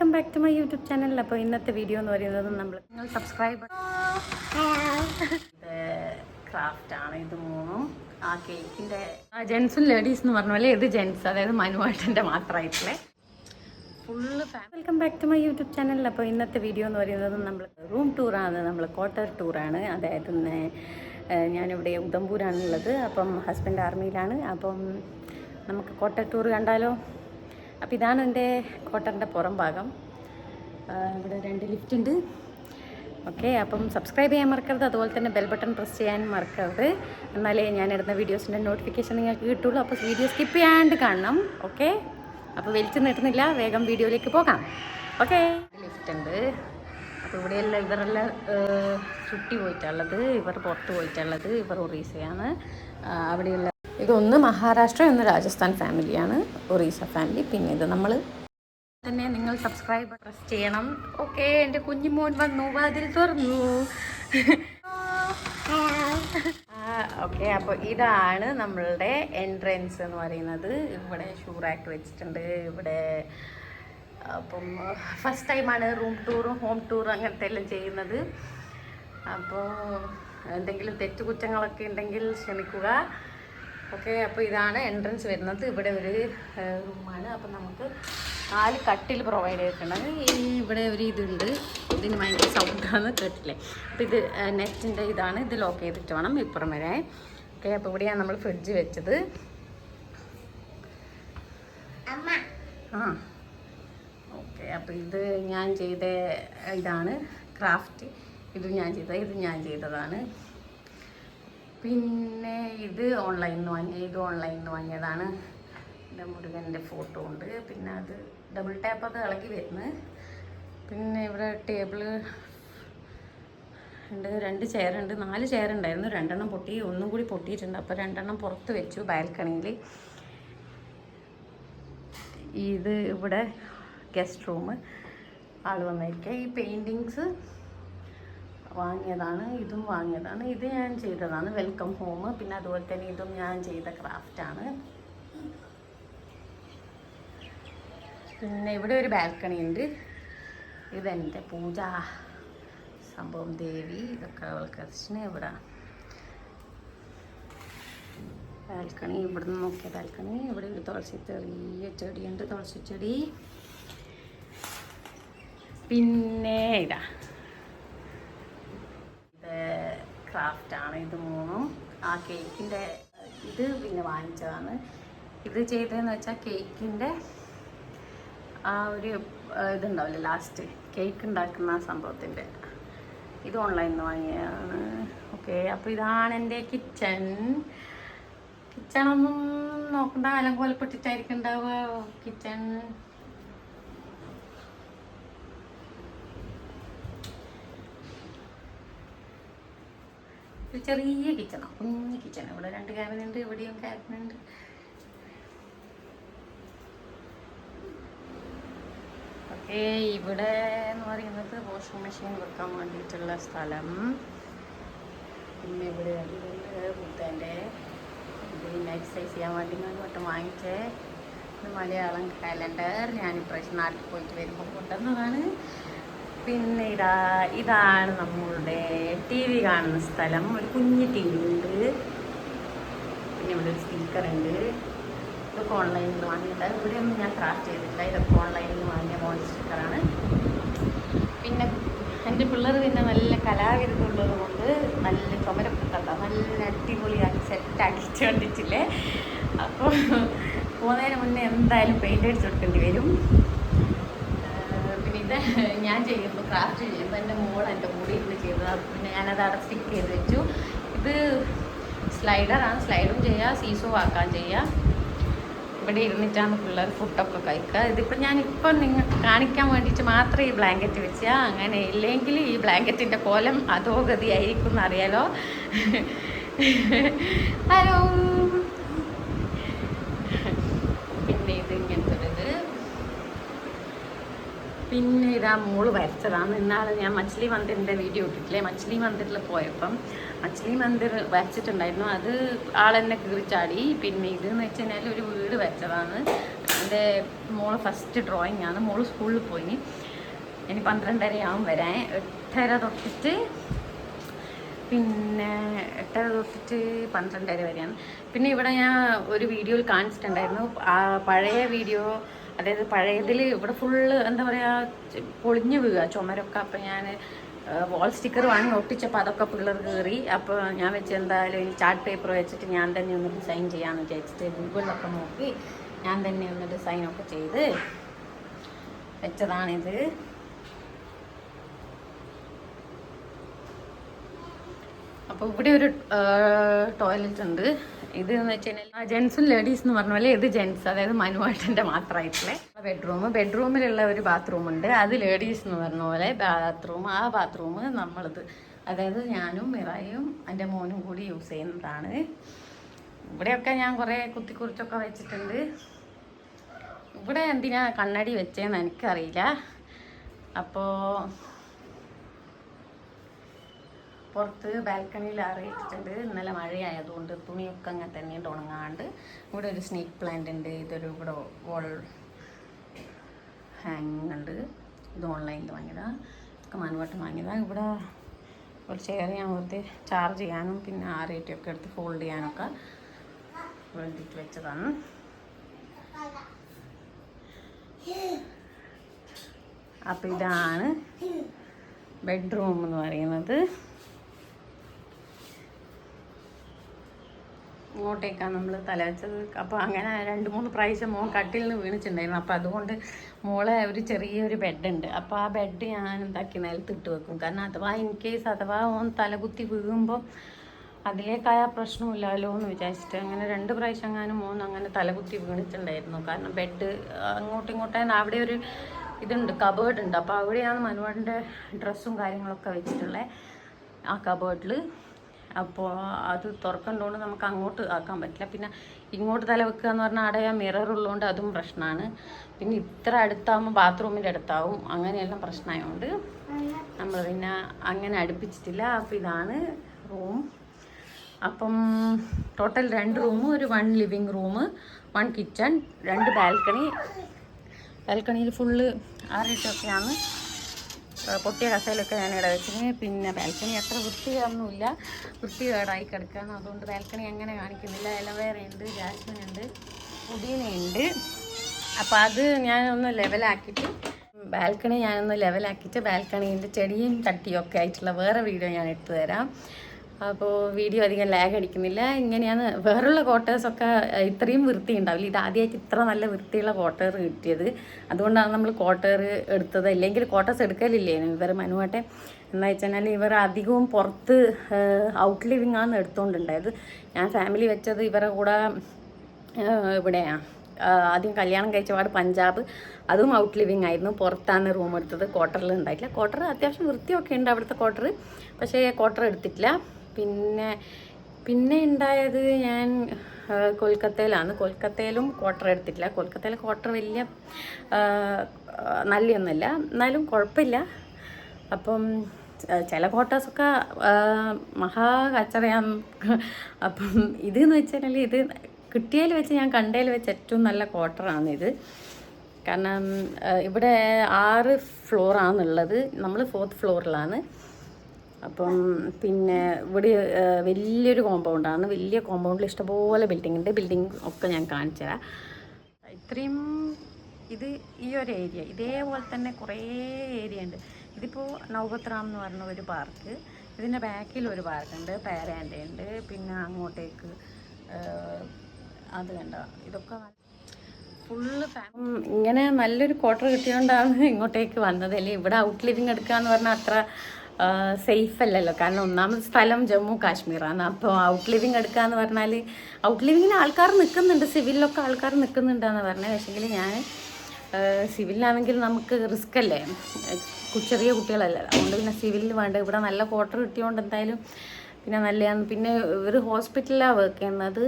Welcome back to my YouTube channel. അപ്പോൾ ഇന്നത്തെ video എന്ന് പറയുന്നത് നമ്മൾ നിങ്ങൾ സബ്സ്ക്രൈബ് ക്രാഫ്റ്റ് ആണ് ഇത് മൂന്നും. ആ കേക്കിന്റെ ജെൻസും ലേഡീസ് എന്ന് പറഞ്ഞ പോലെ ഇത് ജെൻസ് അതായത് മനുവാട്ടന്റെ മാത്രമായിട്ടുള്ള. Full welcome back to my YouTube channel. അപ്പോൾ ഇന്നത്തെ വീഡിയോ എന്ന് പറയുന്നത് നമ്മൾ റൂം ടൂറാണ് നമ്മൾ ക്വാർട്ടർ ടൂറാണ് അതായത് ഞാനിവിടെ ഉദംപൂരാണുള്ളത്. അപ്പം ഹസ്ബൻഡ് ആർമിയിലാണ് അപ്പം നമുക്ക് ക്വാർട്ടർ ടൂർ കണ്ടാലോ? അപ്പോൾ ഇതാണ് എന്റെ കോട്ടറിന്റെ പുറം ഭാഗം. ഇവിടെ രണ്ട് ലിഫ്റ്റ് ഉണ്ട്. ഓക്കെ അപ്പം സബ്സ്ക്രൈബ് ചെയ്യാൻ മറക്കരുത്. അതുപോലെ തന്നെ ബെൽ ബട്ടൺ പ്രസ് ചെയ്യാൻ മറക്കരുത്. എന്നാലേ ഞാൻ ഇടുന്ന വീഡിയോസിന്റെ നോട്ടിഫിക്കേഷൻ നിങ്ങൾക്ക് കിട്ടുള്ളൂ. അപ്പോൾ വീഡിയോ സ്കിപ്പ് ചെയ്യാണ്ട് കാണണം. ഓക്കെ അപ്പോൾ വലിച്ചു നീട്ടുന്നില്ല വേഗം വീഡിയോയിലേക്ക് പോകാം. ഓക്കെ ലിഫ്റ്റ് ഉണ്ട്. അപ്പോൾ ഇവിടെയെല്ലാം ഇവരെല്ലാം ചുട്ടി പോയിട്ടുള്ളത് ഇവർ പുറത്ത് പോയിട്ടുള്ളത് ഇവർ ഒറീസയാണ്. അവിടെയുള്ള ഇതൊന്ന് മഹാരാഷ്ട്ര ഒന്ന് രാജസ്ഥാൻ ഫാമിലിയാണ് ഒറീസ ഫാമിലി. പിന്നെ ഇത് നമ്മൾ തന്നെ നിങ്ങൾ സബ്സ്ക്രൈബ് പ്രസ് ചെയ്യണം. ഓക്കെ എന്റെ കുഞ്ഞുമോൻ വന്നു വാതിൽ തുറന്നു. ഓക്കെ അപ്പോൾ ഇതാണ് നമ്മളുടെ എൻട്രൻസ് എന്ന് പറയുന്നത്. ഇവിടെ ഷൂ റാക്ക് വെച്ചിട്ടുണ്ട്. ഇവിടെ അപ്പം ഫസ്റ്റ് ടൈമാണ് റൂം ടൂറും ഹോം ടൂറും അങ്ങനത്തെ എല്ലാം ചെയ്യുന്നത്. അപ്പോൾ എന്തെങ്കിലും തെറ്റുകുറ്റങ്ങളൊക്കെ ഉണ്ടെങ്കിൽ ക്ഷമിക്കുക. ഓക്കെ അപ്പോൾ ഇതാണ് എൻട്രൻസ് വരുന്നത്. ഇവിടെ ഒരു റൂമാണ്. അപ്പം നമുക്ക് നാല് കട്ടിൽ പ്രൊവൈഡ് ചെയ്തിട്ടുണ്ട്. ഈ ഇവിടെ ഒരു ഇതുണ്ട്. ഇതിന് ഭയങ്കര സൗണ്ടാണ് കട്ടിലെ. അപ്പോൾ ഇത് നെറ്റിന്റെ ഇതാണ്. ഇത് ലോക്ക് ചെയ്തിട്ട് വേണം ഇപ്പുറം വരെ. ഓക്കെ അപ്പോൾ ഇവിടെയാണ് നമ്മൾ ഫ്രിഡ്ജ് വെച്ചത്. ആ. ഓക്കെ അപ്പോൾ ഇത് ഞാൻ ചെയ്ത ഇതാണ് ക്രാഫ്റ്റ് ഇത് ഞാൻ ചെയ്ത ഇത് ഞാൻ ചെയ്തതാണ്. പിന്നെ ഇത് ഓൺലൈനിൽ നിന്ന് വാങ്ങിയ ഇത് ഓൺലൈനിൽ നിന്ന് വാങ്ങിയതാണ്. എന്റെ മുരുകന്റെ ഫോട്ടോ ഉണ്ട്. പിന്നെ അത് ഡബിൾ ടാപ്പ് അത് ഇളകി വരുന്നു. പിന്നെ ഇവിടെ ടേബിൾ ഉണ്ട്. രണ്ട് ചെയറുണ്ട് നാല് ചെയറുണ്ടായിരുന്നു രണ്ടെണ്ണം പൊട്ടി ഒന്നും കൂടി പൊട്ടിയിട്ടുണ്ട്. അപ്പോൾ രണ്ടെണ്ണം പുറത്ത് വെച്ചു ബാൽക്കണിയിൽ. ഇത് ഇവിടെ ഗസ്റ്റ് റൂം ആൾ വന്നിരിക്കുക ഈ പെയിന്റിങ്സ് വാങ്ങിയതാണ് ഇതും വാങ്ങിയതാണ് ഇത് ഞാൻ ചെയ്തതാണ്. വെൽക്കം ഹോം പിന്നെ അതുപോലെ തന്നെ ഇതും ഞാൻ ചെയ്ത ക്രാഫ്റ്റാണ് പിന്നെ ഇവിടെ ഒരു ബാൽക്കണി ഉണ്ട്. ഇതെന്റെ പൂജ സംഭവം ദേവി ഇതൊക്കെ കൃഷ്ണ ഇവിടെ ബാൽക്കണി ഇവിടുന്ന് നോക്കിയ ബാൽക്കണി ഇവിടെ ഒരു തുളസി ചെറിയ ചെടിയുണ്ട് തുളസി ചെടി. പിന്നെ ഇതാ ക്രാഫ്റ്റാണ് ഇത് മൂന്നും ആ കേക്കിന്റെ ഇത് പിന്നെ വാങ്ങിച്ചതാണ്. ഇത് ചെയ്തതെന്ന് വെച്ചാൽ കേക്കിന്റെ ആ ഒരു ഇതുണ്ടാവില്ലേ ലാസ്റ്റ് കേക്ക് ഉണ്ടാക്കുന്ന സംഭവത്തിന്റെ ഇത് ഓൺലൈനിൽ നിന്ന് വാങ്ങിയതാണ്. ഓക്കെ അപ്പോൾ ഇതാണ് എന്റെ കിച്ചൺ കിച്ചണൊന്നും നോക്കണ്ട അലങ്കോലപ്പെട്ടിട്ടായിരിക്കും ഉണ്ടാവുക. കിച്ചൺ ഒരു ചെറിയ കിച്ചണാണ് കുഞ്ഞ് കിച്ചൺ ഇവിടെ രണ്ട് ക്യാബിനുണ്ട് ഇവിടെയും ക്യാബിനുണ്ട് ഓക്കെ ഇവിടെ എന്ന് പറയുന്നത് വാഷിംഗ് മെഷീൻ വെക്കാൻ വേണ്ടിയിട്ടുള്ള സ്ഥലം. പിന്നെ ഇവിടെ അതിലുണ്ട് ബുദ്ധന്റെ ഇത് പിന്നെ എക്സസൈസ് ചെയ്യാൻ വേണ്ടി ഞാൻ വട്ടം വാങ്ങിച്ചേ. മലയാളം കാലണ്ടർ ഞാൻ ഇപ്രാവശ്യം നാട്ടിൽ പോയിട്ട് വരുമ്പോൾ കൊണ്ടുവന്നതാണ്. പിന്നെ ഇതാ ഇതാണ് നമ്മളുടെ ടി വി കാണുന്ന സ്ഥലം. ഒരു കുഞ്ഞു ടി വി ഉണ്ട്. പിന്നെ ഇവിടെ ഒരു സ്പീക്കർ ഉണ്ട്. ഇതൊക്കെ ഓൺലൈനിൽ നിന്ന് വാങ്ങിയത് ഇവിടെയൊന്നും ഞാൻ ക്രാഫ്റ്റ് ചെയ്തിട്ടില്ല. ഇതൊക്കെ ഓൺലൈനിൽ നിന്ന് വാങ്ങിയ മോൾ സ്റ്റിക്കറാണ് പിന്നെ എന്റെ പിള്ളേർ പിന്നെ നല്ല കലാവിരുന്നുള്ളത് കൊണ്ട് നല്ല ചുമരൊക്കെ നല്ല അടിപൊളിയാക്കി സെറ്റാക്കി കണ്ടിട്ടില്ലേ അപ്പോൾ പോകുന്നതിന് മുന്നേ എന്തായാലും പെയിന്റ് അടിച്ചു കൊടുക്കേണ്ടി വരും. ഇത് ഞാൻ ചെയ്യുമ്പോൾ ക്രാഫ്റ്റ് ചെയ്യുമ്പോൾ എന്റെ മോൾ എന്റെ കൂടെ ഇരുന്ന് ചെയ്തത്. പിന്നെ ഞാനത് അവിടെ സ്റ്റിക്ക് ചെയ്ത് വെച്ചു. ഇത് സ്ലൈഡറാണ് സ്ലൈഡും ചെയ്യാം സീസോ ആക്കാൻ ചെയ്യാം. ഇവിടെ ഇരുന്നിട്ടാണ് പിള്ളേർ ഫുഡൊക്കെ കഴിക്കുക. ഇതിപ്പോൾ ഞാനിപ്പം നിങ്ങൾക്ക് കാണിക്കാൻ വേണ്ടിയിട്ട് മാത്രമേ ഈ ബ്ലാങ്കറ്റ് വെച്ച. അങ്ങനെ ഇല്ലെങ്കിൽ ഈ ബ്ലാങ്കറ്റിന്റെ കോലം അധോഗതിയായിരിക്കും എന്നറിയാലോ. ഹലോ പിന്നെ ഇത് ഇങ്ങനത്തെ ഒരു ഇത് പിന്നെ ഇതാ മോൾ വരച്ചതാണ് ഇന്നാൾ ഞാൻ മച്ചിലി മന്ദിറിന്റെ വീഡിയോ ഇട്ടിട്ടില്ലേ? മച്ചിലി മന്ദിറിൽ പോയപ്പം മച്ചിലി മന്ദിർ വരച്ചിട്ടുണ്ടായിരുന്നു. അത് ആളെന്നെ ചാടി. പിന്നെ ഇതെന്ന് വെച്ച് കഴിഞ്ഞാൽ ഒരു വീട് വരച്ചതാണ്. എന്റെ മോൾ ഫസ്റ്റ് ഡ്രോയിങ് ആണ്. മോൾ സ്കൂളിൽ പോയി. ഇനി പന്ത്രണ്ടരയാവും വരാൻ. എട്ടര തൊട്ടിട്ട് പിന്നെ എട്ടര തൊട്ടിട്ട് പന്ത്രണ്ടര വരെയാണ്. പിന്നെ ഇവിടെ ഞാൻ ഒരു വീഡിയോയിൽ കാണിച്ചിട്ടുണ്ടായിരുന്നു. പഴയ വീഡിയോ അതായത് പഴയതിൽ ഇവിടെ ഫുള്ള് എന്താ പറയുക പൊളിഞ്ഞു വീഴുക ചുമരൊക്കെ അപ്പം ഞാൻ വാൾ സ്റ്റിക്കർ വാങ്ങി ഒട്ടിച്ചപ്പോൾ അതൊക്കെ പിള്ളേർ കയറി അപ്പോൾ ഞാൻ വെച്ച് എന്തായാലും ഈ ചാർട്ട് പേപ്പർ വെച്ചിട്ട് ഞാൻ തന്നെ ഒന്ന് ഡിസൈൻ ചെയ്യാമെന്ന് വിചാരിച്ചിട്ട് ഗൂഗിളിലൊക്കെ നോക്കി ഞാൻ തന്നെ ഒന്ന് ഡിസൈനൊക്കെ ചെയ്ത് വെച്ചതാണിത്. അപ്പോൾ ഇവിടെ ഒരു ടോയ്ലറ്റ് ഉണ്ട്. ഇത് എന്ന് വെച്ച് കഴിഞ്ഞാൽ ജെൻസും ലേഡീസ് എന്ന് പറഞ്ഞ പോലെ ഇത് ജെൻസ് അതായത് മനുവാട്ടന്റെ മാത്രമായിട്ടുള്ള ബെഡ്റൂം ബെഡ്റൂമിലുള്ള ഒരു ബാത്റൂം ഉണ്ട്. അത് ലേഡീസ് എന്ന് പറഞ്ഞ പോലെ ബാത്റൂം ആ ബാത്റൂം നമ്മളത് അതായത് ഞാനും മിറായും എന്റെ മോനും കൂടി യൂസ് ചെയ്യുന്നതാണ്. ഇവിടെയൊക്കെ ഞാൻ കുറേ കുത്തിക്കുറിച്ചൊക്കെ വെച്ചിട്ടുണ്ട്. ഇവിടെ എന്തിനാ കണ്ണടി വെച്ചതെന്ന് എനിക്കറിയില്ല. അപ്പോൾ പുറത്ത് ബാൽക്കണിയിൽ അറിയിച്ചിട്ടുണ്ട് ഇന്നലെ മഴയായതുകൊണ്ട് തുണിയൊക്കെ അങ്ങനെ തന്നെയുണ്ട് ഉണങ്ങാണ്ട്. ഇവിടെ ഒരു സ്നേക്ക് പ്ലാന്റ് ഉണ്ട്. ഇതൊരു ഇവിടെ വോൾ ഹാങ്ങിങ് ഉണ്ട്. ഇത് ഓൺലൈനിൽ വാങ്ങിയതാണ് ഒക്കെ മനുവട്ടം വാങ്ങിയതാണ് ഇവിടെ ഒരു ചെയർ ഞാൻ വെറുതെ ചാർജ് ചെയ്യാനും പിന്നെ ആ റേറ്റി ഒക്കെ എടുത്ത് ഫോൾഡ് ചെയ്യാനൊക്കെ വേണ്ടിയിട്ട് വെച്ചതാണ്. അപ്പം ഇതാണ് ബെഡ്റൂം എന്ന് പറയുന്നത്. ഇങ്ങോട്ടേക്കാണ് നമ്മൾ തല വെച്ചത് അപ്പോൾ അങ്ങനെ രണ്ട് മൂന്ന് പ്രാവശ്യം മോൻ കട്ടിൽ നിന്ന് വീണിട്ടുണ്ടായിരുന്നു അപ്പോൾ അതുകൊണ്ട് മോളെ ഒരു ചെറിയൊരു ബെഡുണ്ട്. അപ്പോൾ ആ ബെഡ് ഞാൻ എന്താക്കി നിലത്തിട്ട് വെക്കും. കാരണം അഥവാ ഇൻ കേസ് അഥവാ ഓൻ തലകുത്തി വീഴുമ്പോൾ അതിലേക്കായ പ്രശ്നമില്ലല്ലോ എന്ന് വിചാരിച്ചിട്ട് അങ്ങനെ രണ്ട് പ്രാവശ്യം എങ്ങാനും മോൻ അങ്ങനെ തലകുത്തി വീണിട്ടുണ്ടായിരുന്നു കാരണം ബെഡ് അങ്ങോട്ടും ഇങ്ങോട്ടും അവിടെ ഒരു ഇതുണ്ട് കബേർഡ് ഉണ്ട് അപ്പോൾ അവിടെയാണ് മനുവാടിന്റെ ഡ്രസ്സും കാര്യങ്ങളൊക്കെ വെച്ചിട്ടുള്ളത് ആ കബേർഡിൽ അപ്പോൾ അത് തുറക്കണ്ടോണ്ട് നമുക്ക് അങ്ങോട്ട് ആക്കാൻ പറ്റില്ല. പിന്നെ ഇങ്ങോട്ട് തല വെക്കുക എന്ന് പറഞ്ഞാൽ അവിടെ മിറർ ഉള്ളതുകൊണ്ട് അതും പ്രശ്നമാണ് പിന്നെ ഇത്ര അടുത്താകുമ്പോൾ ബാത്റൂമിന്റെ അടുത്താവും. അങ്ങനെയെല്ലാം പ്രശ്നമായതുകൊണ്ട് നമ്മൾ പിന്നെ അങ്ങനെ അടുപ്പിച്ചിട്ടില്ല. അപ്പോൾ ഇതാണ് റൂം അപ്പം ടോട്ടൽ രണ്ട് റൂം ഒരു one living room one kitchen രണ്ട് ബാൽക്കണി ബാൽക്കണിയിൽ ഫുള്ള് ആറിട്ടൊക്കെയാണ്. പൊട്ടിയ കസയിലൊക്കെ ഞാൻ ഇവിടെ വെച്ചിന് പിന്നെ ബാൽക്കണി അത്ര വൃത്തികേടൊന്നുമില്ല. വൃത്തികേടായി കിടക്കുകയാണ്. അതുകൊണ്ട് ബാൽക്കണി അങ്ങനെ കാണിക്കുന്നില്ല. എലവേറ ഉണ്ട് ജാസ്മിൻ ഉണ്ട് പുതിനയുണ്ട്. അപ്പോൾ അത് ഞാനൊന്ന് ലെവലാക്കിയിട്ട് ബാൽക്കണി ഞാനൊന്ന് ലെവലാക്കിയിട്ട് ബാൽക്കണീന്റെ ചെടിയും ഒക്കെ ആയിട്ടുള്ള വേറെ വീഡിയോ ഞാൻ ഇട്ട് തരാം. അപ്പോൾ വീഡിയോ അധികം ലാഗ് അടിക്കുന്നില്ല. ഇങ്ങനെയാണ് വേറുള്ള ക്വാർട്ടേഴ്സൊക്കെ ഇത്രയും വൃത്തി ഉണ്ടാവില്ല. ഇത് ആദ്യമായിട്ട് ഇത്ര നല്ല വൃത്തിയുള്ള ക്വാർട്ടേർ കിട്ടിയത്. അതുകൊണ്ടാണ് നമ്മൾ ക്വാർട്ടേർ എടുത്തത്. ഇല്ലെങ്കിൽ ക്വാർട്ടേഴ്സ് എടുക്കലില്ലേ? ഇവർ മനുവാട്ടെ എന്താ വെച്ചാൽ ഇവർ അധികവും പുറത്ത് ഔട്ട് ലിവിങ് ആണ് എടുത്തുകൊണ്ടുണ്ടായത് ഞാൻ ഫാമിലി വെച്ചത് ഇവരുടെ കൂടെ ഇവിടെയാണ് ആദ്യം കല്യാണം കഴിച്ച പാട് പഞ്ചാബ്. അതും ഔട്ട് ലിവിങ് ആയിരുന്നു. പുറത്താണ് റൂം എടുത്തത്. ക്വാർട്ടറിൽ ഉണ്ടായിട്ടില്ല. ക്വാർട്ടർ അത്യാവശ്യം വൃത്തിയൊക്കെ ഉണ്ട് അവിടുത്തെ ക്വാർട്ടർ പക്ഷേ ക്വാർട്ടർ എടുത്തിട്ടില്ല. പിന്നെ പിന്നെ ഉണ്ടായത് ഞാൻ കൊൽക്കത്തയിലാണ്. കൊൽക്കത്തയിലും ക്വാർട്ടർ എടുത്തിട്ടില്ല. കൊൽക്കത്തയിലെ ക്വാർട്ടർ വലിയ നല്ലയൊന്നുമില്ല. എന്നാലും കുഴപ്പമില്ല. അപ്പം ചില ക്വാർട്ടേഴ്സൊക്കെ മഹാ കച്ചറയാണ്. അപ്പം ഇതെന്ന് വെച്ചാൽ ഇത് കിട്ടിയതിൽ വെച്ച് ഞാൻ കണ്ടതിൽ വെച്ച് ഏറ്റവും നല്ല ക്വാർട്ടറാണിത് കാരണം ഇവിടെ ആറ് ഫ്ലോറാണുള്ളത് നമ്മൾ ഫോർത്ത് ഫ്ലോറിലാണ് അപ്പം പിന്നെ ഇവിടെ വലിയൊരു കോമ്പൗണ്ടാണ്. വലിയ കോമ്പൗണ്ടിൽ ഇഷ്ടംപോലെ ബിൽഡിംഗ് ഉണ്ട്. ബിൽഡിംഗ് ഒക്കെ ഞാൻ കാണിച്ചു തരാം. ഇത്രയും ഇത് ഈ ഒരു ഏരിയ ഇതേപോലെ തന്നെ കുറേ ഏരിയ ഉണ്ട്. ഇതിപ്പോൾ നൗബത്രാം എന്ന് പറഞ്ഞ ഒരു പാർക്ക് ഇതിന്റെ ബാക്കിൽ ഒരു പാർക്കുണ്ട് പാരാന്റെ ഉണ്ട്. പിന്നെ അങ്ങോട്ടേക്ക് അത് കണ്ട? ഇതൊക്കെ ഫുള്ള് ഇങ്ങനെ നല്ലൊരു ക്വാർട്ടർ കിട്ടിയതുകൊണ്ടാണ് ഇങ്ങോട്ടേക്ക് വന്നത്. അല്ലെങ്കിൽ ഇവിടെ ഔട്ട് ലിവിങ് എടുക്കുക എന്ന് പറഞ്ഞാൽ അത്ര സേഫ് അല്ലല്ലോ. കാരണം ഒന്നാമത് സ്ഥലം ജമ്മു കാശ്മീറാണ്. അപ്പോൾ ഔട്ട് ലിവിങ് എടുക്കുക എന്ന് പറഞ്ഞാൽ ഔട്ട് ലിവിങ്ങിന് ആൾക്കാർ നിൽക്കുന്നുണ്ട് സിവിലിലൊക്കെ ആൾക്കാർ നിൽക്കുന്നുണ്ടെന്ന് പറഞ്ഞത് പക്ഷേങ്കിൽ ഞാൻ സിവിലിനാണെങ്കിൽ നമുക്ക് റിസ്ക് അല്ലേ? ചെറിയ കുട്ടികളല്ല. അതുകൊണ്ട് പിന്നെ സിവിലിൽ വേണ്ട. ഇവിടെ നല്ല ക്വാർട്ടർ കിട്ടിയോണ്ട് എന്തായാലും പിന്നെ നല്ലതാണ്. പിന്നെ ഇവർ ഹോസ്പിറ്റലിലാണ് വർക്ക് ചെയ്യുന്നത്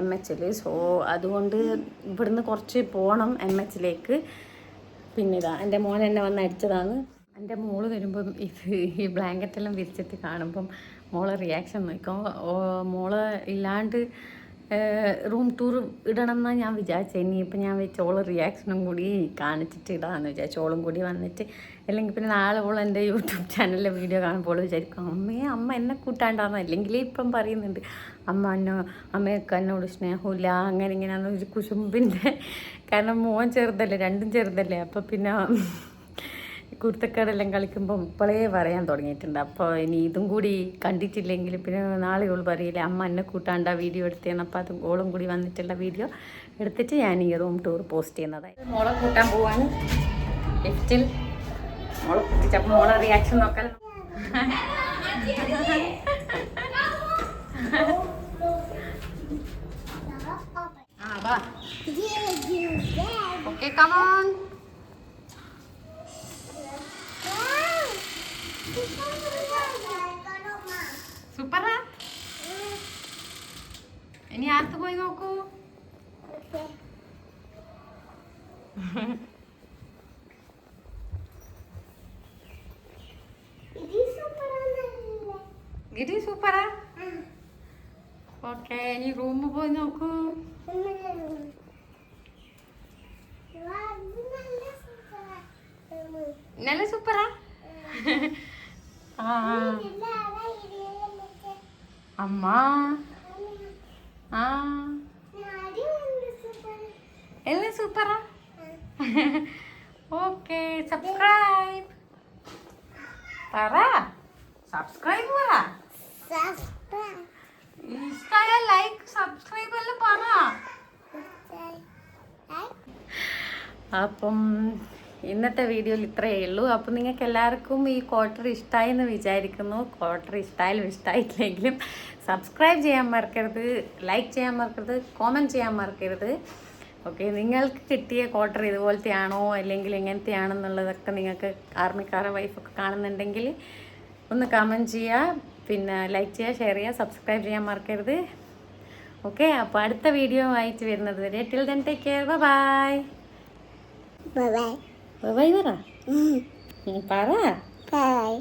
എം എച്ചിൽ സോ അതുകൊണ്ട് ഇവിടുന്ന് കുറച്ച് പോകണം എം എച്ചിലേക്ക് പിന്നെ ഇതാ എന്റെ മോൻ എന്നെ വന്ന് അടിച്ചതാണ്. എന്റെ മോൾ വരുമ്പം ഇത് ഈ ബ്ലാങ്കറ്റെല്ലാം വിരിച്ചിട്ട് കാണുമ്പം മോളെ റിയാക്ഷൻ നോക്കും. മോൾ ഇല്ലാണ്ട് റൂം ടൂർ ഇടണം എന്നാണ് ഞാൻ വിചാരിച്ചത് ഇനിയിപ്പോൾ ഞാൻ വെച്ച് റിയാക്ഷനും കൂടി കാണിച്ചിട്ട് ഇടാമെന്ന് വിചാരിച്ചു. ചോളും കൂടി വന്നിട്ട് അല്ലെങ്കിൽ പിന്നെ നാളെ ഓൾ എന്റെ യൂട്യൂബ് ചാനലിലെ വീഡിയോ കാണുമ്പോൾ വിചാരിക്കും അമ്മയെ അമ്മ എന്നെ കൂട്ടാണ്ടാന്ന്. അല്ലെങ്കിൽ ഇപ്പം പറയുന്നുണ്ട് അമ്മ എന്നോ അമ്മയൊക്കെ എന്നോട് സ്നേഹമില്ല അങ്ങനെ ഇങ്ങനെയാണെന്ന് ഒരു കുശുമ്പിന്റെ കാരണം മോൻ ചെറുതല്ലേ രണ്ടും ചെറുതല്ലേ. അപ്പോൾ പിന്നെ കുരുത്തക്കേടെല്ലാം കളിക്കുമ്പോൾ ഇപ്പോഴേ പറയാൻ തുടങ്ങിയിട്ടുണ്ട്. അപ്പോൾ ഇനി ഇതും കൂടി കണ്ടിട്ടില്ലെങ്കിൽ പിന്നെ നാളെ ഓൾ പറയില്ലേ അമ്മ എന്നെ കൂട്ടാണ്ട വീഡിയോ എടുത്തേന്ന്. അപ്പോൾ അതും ഓളും കൂടി വന്നിട്ടുള്ള വീഡിയോ എടുത്തിട്ട് ഞാൻ ഈ റൂം ടൂർ പോസ്റ്റ് ചെയ്യുന്നതായി മോളെ കൂട്ടാൻ പോവാണ്. ലിഫ്റ്റിൽ. മോളെ കൂട്ടിച്ചപ്പോൾ മോളെ റിയാക്ഷൻ നോക്കാൻ ആ വാ. ഓക്കെ കമോൺ സൂപ്പറാ ഇനി ആർത്ത് പോയി നോക്കൂ ഗിരി സൂപ്പറാ ഓക്കെ ഇനി റൂമിൽ പോയി നോക്കൂ. നല്ല സൂപ്പറാ? അമ്മ. ആ. എല്ലാം സൂപ്പറാ? Okay subscribe. പറ. സബ്സ്ക്രൈബ് പറ ഇൻസ്റ്റായ ലൈക്ക് സബ്സ്ക്രൈബ് എല്ലാം പറ അപ്പം ഇന്നത്തെ വീഡിയോയിൽ ഇത്രയേ ഉള്ളൂ. അപ്പം നിങ്ങൾക്ക് എല്ലാവർക്കും ഈ ക്വാർട്ടർ ഇഷ്ടമായി എന്ന് വിചാരിക്കുന്നു. ക്വാർട്ടർ ഇഷ്ടമായാലും ഇഷ്ടമായിട്ടില്ലെങ്കിലും സബ്സ്ക്രൈബ് ചെയ്യാൻ മറക്കരുത് ലൈക്ക് ചെയ്യാൻ മറക്കരുത് കോമന്റ് ചെയ്യാൻ മറക്കരുത്. ഓക്കെ നിങ്ങൾക്ക് കിട്ടിയ ക്വാർട്ടർ ഇതുപോലത്തെ ആണോ അല്ലെങ്കിൽ എങ്ങനത്തെ ആണെന്നുള്ളതൊക്കെ നിങ്ങൾക്ക് ആർമിക്കാരുടെ വൈഫൊക്കെ കാണുന്നുണ്ടെങ്കിൽ ഒന്ന് കമന്റ് ചെയ്യുക പിന്നെ ലൈക്ക് ചെയ്യുക ഷെയർ ചെയ്യുക സബ്സ്ക്രൈബ് ചെയ്യാൻ മറക്കരുത്. ഓക്കെ അപ്പോൾ അടുത്ത വീഡിയോ ആയിട്ട് വരുന്നത് വരെ. Till then take care bye বাবাই বাবাই বারা পাড়া পাড়াই